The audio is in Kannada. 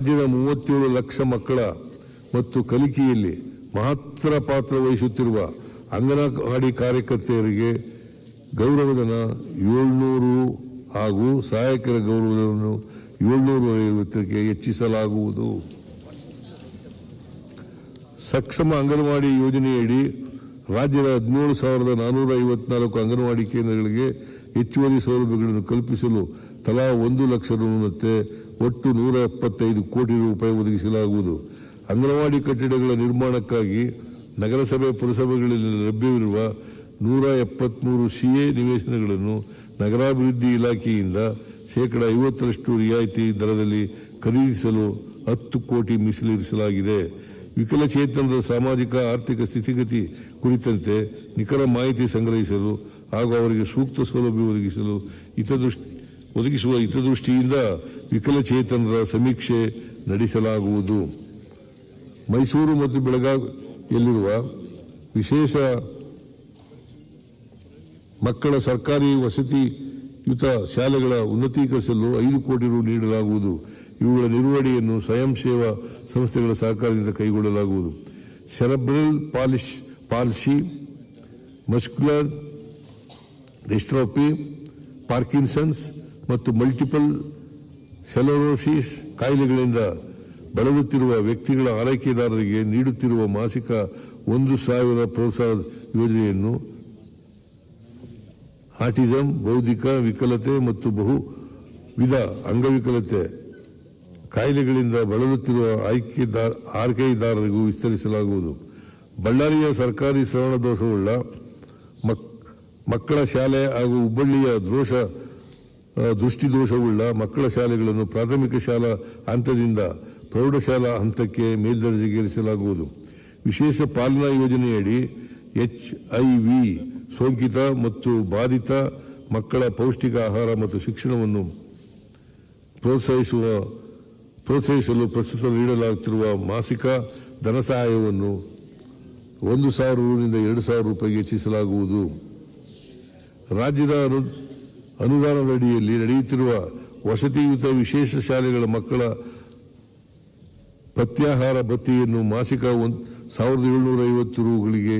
ರಾಜ್ಯದ ಮೂವತ್ತೇಳು ಲಕ್ಷ ಮಕ್ಕಳ ಮತ್ತು ಕಲಿಕೆಯಲ್ಲಿ ಮಹತ್ತರ ಪಾತ್ರ ವಹಿಸುತ್ತಿರುವ ಅಂಗನವಾಡಿ ಕಾರ್ಯಕರ್ತೆಯರಿಗೆ ಗೌರವಧನ ಏಳ್ನೂರು ಹಾಗೂ ಸಹಾಯಕರ ಗೌರವಧನವನ್ನು ಏಳ್ನೂರು ಐವತ್ತಕ್ಕೆ ಹೆಚ್ಚಿಸಲಾಗುವುದು. ಸಕ್ಷಮ ಅಂಗನವಾಡಿ ಯೋಜನೆಯಡಿ ರಾಜ್ಯದ ಹದಿನೇಳು ಸಾವಿರದ ನಾನ್ನೂರ ಐವತ್ನಾಲ್ಕು ಅಂಗನವಾಡಿ ಕೇಂದ್ರಗಳಿಗೆ ಹೆಚ್ಚುವರಿ ಸೌಲಭ್ಯಗಳನ್ನು ಕಲ್ಪಿಸಲು ತಲಾ ಒಂದು ಲಕ್ಷ ರುನಂತೆ ಒಟ್ಟು ನೂರ ಎಪ್ಪತ್ತೈದು ಕೋಟಿ ರೂಪಾಯಿ ಒದಗಿಸಲಾಗುವುದು. ಅಂಗನವಾಡಿ ಕಟ್ಟಡಗಳ ನಿರ್ಮಾಣಕ್ಕಾಗಿ ನಗರಸಭೆ, ಪುರಸಭೆಗಳಲ್ಲಿ ಲಭ್ಯವಿರುವ ನೂರ ಎಪ್ಪತ್ಮೂರು ಸಿಎ ನಿವೇಶನಗಳನ್ನು ನಗರಾಭಿವೃದ್ಧಿ ಇಲಾಖೆಯಿಂದ ಶೇಕಡ ಐವತ್ತರಷ್ಟು ರಿಯಾಯಿತಿ ದರದಲ್ಲಿ ಖರೀದಿಸಲು ಹತ್ತು ಕೋಟಿ ಮೀಸಲಿರಿಸಲಾಗಿದೆ. ವಿಕಲಚೇತನದ ಸಾಮಾಜಿಕ, ಆರ್ಥಿಕ ಸ್ಥಿತಿಗತಿ ಕುರಿತಂತೆ ನಿಖರ ಮಾಹಿತಿ ಸಂಗ್ರಹಿಸಲು ಹಾಗೂ ಅವರಿಗೆ ಸೂಕ್ತ ಸೌಲಭ್ಯ ಒದಗಿಸಲು ಹಿತದೃಷ್ಟಿ ಒದಗಿಸುವ ಹಿತದೃಷ್ಟಿಯಿಂದ ವಿಕಲಚೇತನರ ಸಮೀಕ್ಷೆ ನಡೆಸಲಾಗುವುದು. ಮೈಸೂರು ಮತ್ತು ಬೆಳಗಾವಿಯಲ್ಲಿರುವ ವಿಶೇಷ ಮಕ್ಕಳ ಸರ್ಕಾರಿ ವಸತಿಯುತ ಶಾಲೆಗಳ ಉನ್ನತೀಕರಿಸಲು ಐದು ಕೋಟಿ ರು ನೀಡಲಾಗುವುದು. ಇವುಗಳ ನಿರ್ವಹಣೆಯನ್ನು ಸ್ವಯಂ ಸೇವಾ ಸಂಸ್ಥೆಗಳ ಸಹಕಾರದಿಂದ ಕೈಗೊಳ್ಳಲಾಗುವುದು. ಸೆರೆಬ್ರಲ್ ಪಾಲಿಶ್ ಪಾಲ್ಸಿ ಮಸ್ಕ್ಯುಲರ್ ಡಿಸ್ಟ್ರೋಪಿ ಪಾರ್ಕಿನ್ಸನ್ಸ್ ಮತ್ತು ಮಲ್ಟಿಪಲ್ ಸೆಲೋರೋಸಿಸ್ ಕಾಯಿಲೆಗಳಿಂದ ಬಳಲುತ್ತಿರುವ ವ್ಯಕ್ತಿಗಳ ಆರೈಕೆದಾರರಿಗೆ ನೀಡುತ್ತಿರುವ ಮಾಸಿಕ ಒಂದು ಸಾವಿರ ಪ್ರೋತ್ಸಾಹ ಯೋಜನೆಯನ್ನು ಆಟಿಸಂ, ಬೌದ್ಧಿಕ ವಿಕಲತೆ ಮತ್ತು ಬಹು ವಿಧ ಅಂಗವಿಕಲತೆ ಕಾಯಿಲೆಗಳಿಂದ ಬಳಲುತ್ತಿರುವ ಆಯ್ಕೆದಾರ, ಆರೈಕೆದಾರರಿಗೂ ವಿಸ್ತರಿಸಲಾಗುವುದು. ಬಳ್ಳಾರಿಯ ಸರ್ಕಾರಿ ಶ್ರವಣ ದೋಷವುಳ್ಳ ಮಕ್- ಮಕ್ಕಳ ಶಾಲೆ ಹಾಗೂ ಹುಬ್ಬಳ್ಳಿಯ ದೋಷ ದೃಷ್ಟಿದೋಷವುಳ್ಳ ಮಕ್ಕಳ ಶಾಲೆಗಳನ್ನು ಪ್ರಾಥಮಿಕ ಶಾಲಾ ಹಂತದಿಂದ ಪ್ರೌಢಶಾಲಾ ಹಂತಕ್ಕೆ ಮೇಲ್ದರ್ಜೆಗೇರಿಸಲಾಗುವುದು. ವಿಶೇಷ ಪಾಲನಾ ಯೋಜನೆಯಡಿ ಎಚ್ ಐ ವಿ, ಸೋಂಕಿತ ಮತ್ತು ಬಾಧಿತ ಮಕ್ಕಳ ಪೌಷ್ಟಿಕ ಆಹಾರ ಮತ್ತು ಶಿಕ್ಷಣವನ್ನು ಪ್ರೋತ್ಸಾಹಿಸುವ, ಪ್ರೋತ್ಸಾಹಿಸಲು ಪ್ರಸ್ತುತ ನೀಡಲಾಗುತ್ತಿರುವ ಮಾಸಿಕ ಧನ ಸಹಾಯವನ್ನು ಒಂದು ಸಾವಿರ ಎರಡು ಸಾವಿರ ರೂಪಾಯಿಗೆ ಹೆಚ್ಚಿಸಲಾಗುವುದು. ರಾಜ್ಯದ ಅನು ಅನುದಾನದ ಅಡಿಯಲ್ಲಿ ನಡೆಯುತ್ತಿರುವ ವಸತಿಯುತ ವಿಶೇಷ ಶಾಲೆಗಳ ಮಕ್ಕಳ ಪತ್ಯಾಹಾರ ಭತ್ತೆಯನ್ನು ಮಾಸಿಕ ಒಂದು ಸಾವಿರದ ಏಳ್ನೂರ ಐವತ್ತು ರೂಗಳಿಗೆ